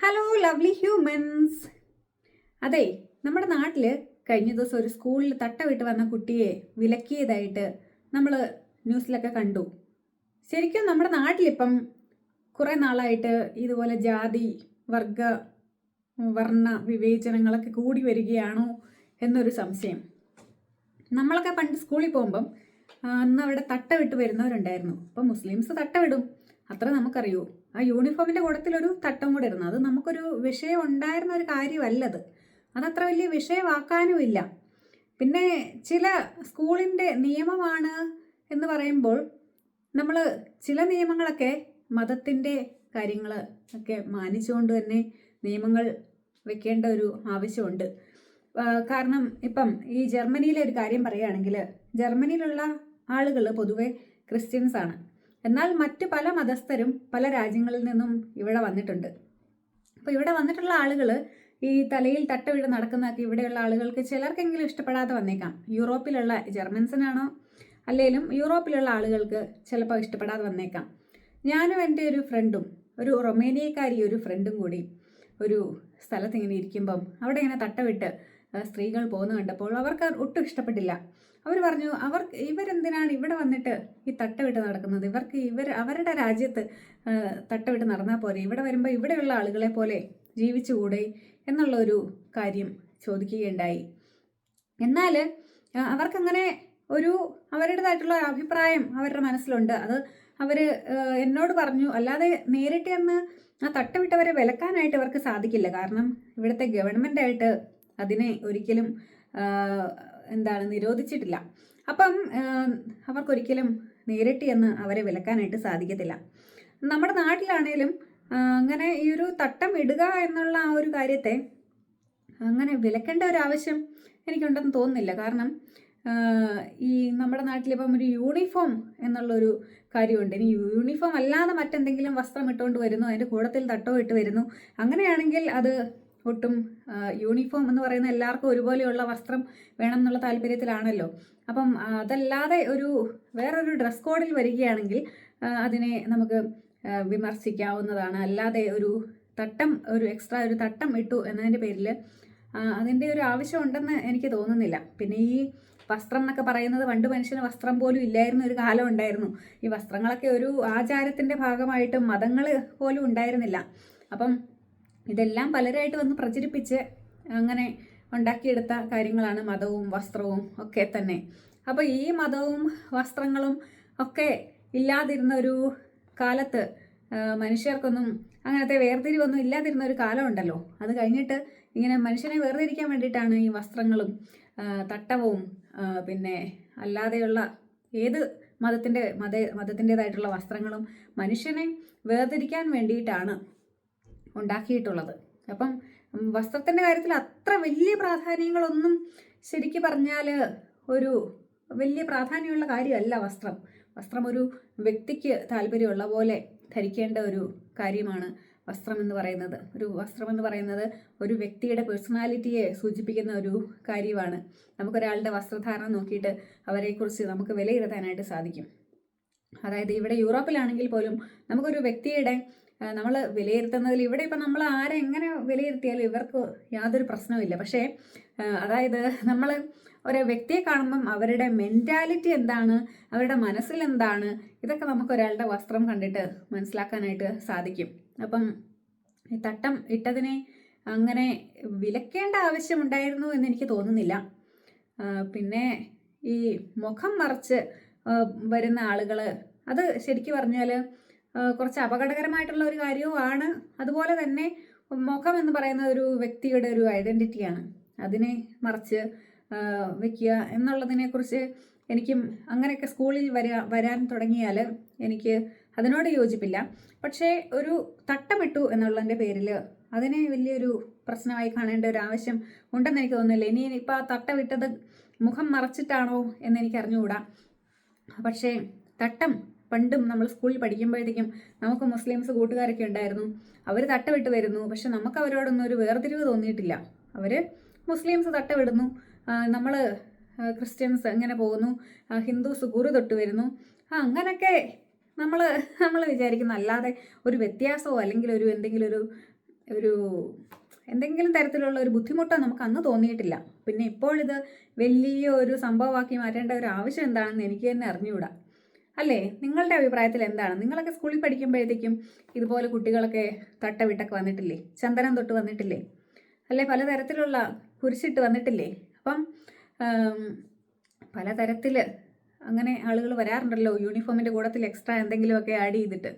Hello lovely humans അതെ നമ്മുടെ നാട്ടിൽ കഴിഞ്ഞ ദിവസം ഒരു സ്കൂളിൽ തട്ട വിട്ട് വന്ന കുട്ടിയെ വിലക്കിയതായിട്ട് നമ്മൾ ന്യൂസിലൊക്കെ കണ്ടു. ശരിക്കും നമ്മുടെ നാട്ടിലിപ്പം കുറേ നാളായിട്ട് ഇതുപോലെ ജാതി വർഗ വർണ വിവേചനങ്ങളൊക്കെ കൂടി വരികയാണോ എന്നൊരു സംശയം. നമ്മളൊക്കെ പണ്ട് സ്കൂളിൽ പോകുമ്പം അന്ന് അവിടെ തട്ട വിട്ട് വരുന്നവരുണ്ടായിരുന്നു. അപ്പം മുസ്ലിംസ് തട്ട വിടും. അത്ര നമുക്കറിയൂ. ആ യൂണിഫോമിന്റെ കൂട്ടത്തിലൊരു തട്ടം കൂടെ ഇരുന്നു. അത് നമുക്കൊരു വിഷയം ഉണ്ടായിരുന്ന ഒരു കാര്യമല്ലത്. അതത്ര വലിയ വിഷയമാക്കാനുമില്ല പിന്നെ ചില സ്കൂളിന്റെ നിയമമാണ് എന്ന് പറയുമ്പോൾ നമ്മൾ ചില നിയമങ്ങളൊക്കെ മതത്തിന്റെ കാര്യങ്ങൾ ഒക്കെ മാനിച്ചുകൊണ്ട് തന്നെ നിയമങ്ങൾ വെക്കേണ്ട ഒരു ആവശ്യമുണ്ട്. കാരണം ഇപ്പം ഈ ജർമ്മനിയിലെ ഒരു കാര്യം പറയുകയാണെങ്കിൽ ജർമ്മനിയിലുള്ള ആളുകൾ പൊതുവെ ക്രിസ്ത്യൻസാണ്. എന്നാൽ മറ്റ് പല മതസ്ഥരും പല രാജ്യങ്ങളിൽ നിന്നും ഇവിടെ വന്നിട്ടുണ്ട്. അപ്പോൾ ഇവിടെ വന്നിട്ടുള്ള ആളുകൾ ഈ തലയിൽ തട്ടവിട നടക്കുന്നതൊക്കെ ഇവിടെയുള്ള ആളുകൾക്ക് ചിലർക്കെങ്കിലും ഇഷ്ടപ്പെടാതെ വന്നേക്കാം. യൂറോപ്പിലുള്ള ജർമ്മൻസിനാണോ അല്ലെങ്കിലും യൂറോപ്പിലുള്ള ആളുകൾക്ക് ചിലപ്പോൾ ഇഷ്ടപ്പെടാതെ വന്നേക്കാം. ഞാനും എന്റെ ഒരു ഫ്രണ്ടും ഒരു റൊമേനിയക്കാരി ഒരു ഫ്രണ്ടും കൂടി ഒരു സ്ഥലത്ത് ഇങ്ങനെ ഇരിക്കുമ്പം അവിടെ ഇങ്ങനെ തട്ടവിട്ട് സ്ത്രീകൾ പോകുന്ന കണ്ടപ്പോൾ അവർക്ക് ഒട്ടും ഇഷ്ടപ്പെട്ടില്ല. അവർ പറഞ്ഞു അവർ ഇവരെന്തിനാണ് ഇവിടെ വന്നിട്ട് ഈ തട്ടവിട്ട് നടക്കുന്നത്? ഇവർക്ക് ഇവർ അവരുടെ രാജ്യത്ത് തട്ടവിട്ട് നടന്നാൽ പോരെ? ഇവിടെ വരുമ്പോൾ ഇവിടെയുള്ള ആളുകളെ പോലെ ജീവിച്ചുകൂടെ? എന്നുള്ള ഒരു കാര്യം ചോദിക്കുകയുണ്ടായി. എന്നാൽ അവർക്കങ്ങനെ ഒരു അവരുടേതായിട്ടുള്ള ഒരു അഭിപ്രായം അവരുടെ മനസ്സിലുണ്ട്. അത് അവർ എന്നോട് പറഞ്ഞു അല്ലാതെ നേരിട്ട് എന്ന് ആ തട്ടവിട്ടവരെ വിലക്കാനായിട്ട് അവർക്ക് സാധിക്കില്ല. കാരണം ഇവിടുത്തെ ഗവൺമെന്റായിട്ട് അതിനെ ഒരിക്കലും എന്താണ് നിരോധിച്ചിട്ടില്ല. അപ്പം അവർക്കൊരിക്കലും നേരിട്ട് എന്ന് അവരെ വിലക്കാനായിട്ട് സാധിക്കത്തില്ല. നമ്മുടെ നാട്ടിലാണേലും അങ്ങനെ ഈ ഒരു തട്ടം ഇടുക എന്നുള്ള ആ ഒരു കാര്യത്തെ അങ്ങനെ വിലക്കേണ്ട ഒരു ആവശ്യം എനിക്കുണ്ടെന്ന് തോന്നുന്നില്ല. കാരണം ഈ നമ്മുടെ നാട്ടിലിപ്പം ഒരു യൂണിഫോം എന്നുള്ളൊരു കാര്യമുണ്ട്. ഇനി യൂണിഫോം അല്ലാതെ മറ്റെന്തെങ്കിലും വസ്ത്രം ഇട്ടുകൊണ്ട് വരുന്നു അതിന്റെ കൂടത്തിൽ തട്ടോ ഇട്ട് വരുന്നു. അങ്ങനെയാണെങ്കിൽ അത് ഒട്ടും യൂണിഫോം എന്ന് പറയുന്ന എല്ലാവർക്കും ഒരുപോലെയുള്ള വസ്ത്രം വേണം എന്നുള്ള താല്പര്യത്തിലാണല്ലോ. അപ്പം അതല്ലാതെ ഒരു വേറൊരു ഡ്രസ് കോഡിൽ വരികയാണെങ്കിൽ അതിനെ നമുക്ക് വിമർശിക്കാവുന്നതാണ്. അല്ലാതെ ഒരു തട്ടം ഒരു എക്സ്ട്രാ ഒരു തട്ടം ഇട്ടു എന്നതിന്റെ പേരിൽ അതിന്റെ ഒരു ആവശ്യമുണ്ടെന്ന് എനിക്ക് തോന്നുന്നില്ല. പിന്നെ ഈ വസ്ത്രം എന്നൊക്കെ പറയുന്നത് പണ്ട് മനുഷ്യന് വസ്ത്രം പോലും ഇല്ലായിരുന്ന ഒരു കാലം ഉണ്ടായിരുന്നു. ഈ വസ്ത്രങ്ങളൊക്കെ ഒരു ആചാരത്തിന്റെ ഭാഗമായിട്ട് മതങ്ങൾ പോലും ഉണ്ടായിരുന്നില്ല. അപ്പം ഇതെല്ലാം പലരായിട്ട് വന്ന് പ്രചരിപ്പിച്ച് അങ്ങനെ ഉണ്ടാക്കിയെടുത്ത കാര്യങ്ങളാണ് മതവും വസ്ത്രവും ഒക്കെ തന്നെ. അപ്പോൾ ഈ മതവും വസ്ത്രങ്ങളും ഒക്കെ ഇല്ലാതിരുന്ന ഒരു കാലത്ത് മനുഷ്യർക്കൊന്നും അങ്ങനത്തെ വേർതിരിവൊന്നും ഇല്ലാതിരുന്ന ഒരു കാലമുണ്ടല്ലോ അത് കഴിഞ്ഞിട്ട് ഇങ്ങനെ മനുഷ്യനെ വേർതിരിക്കാൻ വേണ്ടിയിട്ടാണ് ഈ വസ്ത്രങ്ങളും തട്ടവും പിന്നെ അല്ലാതെയുള്ള ഏത് മതത്തിന്റെ മത മതത്തിന്റെതായിട്ടുള്ള വസ്ത്രങ്ങളും മനുഷ്യനെ വേർതിരിക്കാൻ വേണ്ടിയിട്ടാണ് ഉണ്ടാക്കിയിട്ടുള്ളത്. അപ്പം വസ്ത്രത്തിന്റെ കാര്യത്തിൽ അത്ര വലിയ പ്രാധാന്യങ്ങളൊന്നും ശരിക്ക് പറഞ്ഞാൽ ഒരു വലിയ പ്രാധാന്യമുള്ള കാര്യമല്ല വസ്ത്രം. വസ്ത്രം ഒരു വ്യക്തിക്ക് താല്പര്യമുള്ള പോലെ ധരിക്കേണ്ട ഒരു കാര്യമാണ് വസ്ത്രം എന്ന് പറയുന്നത്. ഒരു വസ്ത്രം എന്ന് പറയുന്നത് ഒരു വ്യക്തിയുടെ പേഴ്സണാലിറ്റിയെ സൂചിപ്പിക്കുന്ന ഒരു കാര്യമാണ്. നമുക്കൊരാളുടെ വസ്ത്രധാരണം നോക്കിയിട്ട് അവരെക്കുറിച്ച് നമുക്ക് വിലയിരുത്താനായിട്ട് സാധിക്കും. അതായത് ഇവിടെ യൂറോപ്പിലാണെങ്കിൽ പോലും നമുക്കൊരു വ്യക്തിയുടെ നമ്മൾ വിലയിരുത്തുന്നതിൽ ഇവിടെ ഇപ്പം നമ്മൾ ആരെങ്ങനെ വിലയിരുത്തിയാലും ഇവർക്ക് യാതൊരു പ്രശ്നവുമില്ല പക്ഷേ അതായത് നമ്മൾ ഒരു വ്യക്തിയെ കാണുമ്പം അവരുടെ മെന്റാലിറ്റി എന്താണ്? അവരുടെ മനസ്സിൽ എന്താണ്? ഇതൊക്കെ നമുക്ക് ഒരാളുടെ വസ്ത്രം കണ്ടിട്ട് മനസ്സിലാക്കാനായിട്ട് സാധിക്കും. അപ്പം തട്ടം ഇട്ടതിനെ അങ്ങനെ വിലക്കേണ്ട ആവശ്യമുണ്ടായിരുന്നു എന്ന് എനിക്ക് തോന്നുന്നില്ല. പിന്നെ ഈ മുഖം മറച്ച് വരുന്ന ആളുകൾ അത് ശരിക്കും പറഞ്ഞാൽ കുറച്ച് അപകടകരമായിട്ടുള്ള ഒരു കാര്യവുമാണ്. അതുപോലെ തന്നെ മുഖം എന്ന് പറയുന്ന ഒരു വ്യക്തിയുടെ ഒരു ഐഡന്റിറ്റിയാണ് അതിനെ മറച്ച് വെക്കുക എന്നുള്ളതിനെക്കുറിച്ച് എനിക്കും അങ്ങനെയൊക്കെ സ്കൂളിൽ വരാ വരാൻ തുടങ്ങിയാൽ എനിക്ക് അതിനോട് യോജിപ്പില്ല. പക്ഷേ ഒരു തട്ടമിട്ടു എന്നുള്ളതിന്റെ പേരിൽ അതിനെ വലിയൊരു പ്രശ്നമായി കാണേണ്ട ഒരു ആവശ്യം ഉണ്ടെന്ന് എനിക്ക് തോന്നുന്നില്ല. ഇനി ഇപ്പോൾ ആ തട്ടമിട്ടത് മുഖം മറച്ചിട്ടാണോ എന്ന് എനിക്ക് അറിഞ്ഞുകൂടാ പക്ഷേ തട്ടം പണ്ടും നമ്മൾ സ്കൂളിൽ പഠിക്കുമ്പോഴത്തേക്കും നമുക്ക് മുസ്ലിംസ് കൂട്ടുകാരൊക്കെ ഉണ്ടായിരുന്നു. അവർ തട്ടവിട്ട് വരുന്നു. പക്ഷെ നമുക്ക് അവരോടൊന്നും ഒരു വേർതിരിവ് തോന്നിയിട്ടില്ല. അവർ മുസ്ലിംസ് തട്ടവിടുന്നു. നമ്മൾ ക്രിസ്ത്യൻസ് അങ്ങനെ പോകുന്നു. ഹിന്ദുസ് ഗുരു തൊട്ട് വരുന്നു. അങ്ങനെയൊക്കെ നമ്മൾ നമ്മൾ വിചാരിക്കുന്നു. അല്ലാതെ ഒരു വ്യത്യാസമോ അല്ലെങ്കിൽ ഒരു എന്തെങ്കിലും ഒരു ഒരു എന്തെങ്കിലും തരത്തിലുള്ള ഒരു ബുദ്ധിമുട്ടോ നമുക്ക് അന്ന് തോന്നിയിട്ടില്ല. പിന്നെ ഇപ്പോൾ ഇത് വലിയ ഒരു സംഭവമാക്കി മാറ്റേണ്ട ഒരു ആവശ്യം എന്താണെന്ന് എനിക്ക് തന്നെ അറിഞ്ഞുകൂടാ. അല്ലേ? നിങ്ങളുടെ അഭിപ്രായത്തിൽ എന്താണ്? നിങ്ങളൊക്കെ സ്കൂളിൽ പഠിക്കുമ്പോഴത്തേക്കും ഇതുപോലെ കുട്ടികളൊക്കെ തട്ട വിട്ടൊക്കെ വന്നിട്ടില്ലേ? ചന്ദനം തൊട്ട് വന്നിട്ടില്ലേ? അല്ലെ പലതരത്തിലുള്ള കുരിശിട്ട് വന്നിട്ടില്ലേ? അപ്പം പലതരത്തിൽ അങ്ങനെ ആളുകൾ വരാറുണ്ടല്ലോ. യൂണിഫോമിന്റെ കൂടത്തിൽ എക്സ്ട്രാ എന്തെങ്കിലുമൊക്കെ ആഡ് ചെയ്തിട്ട്.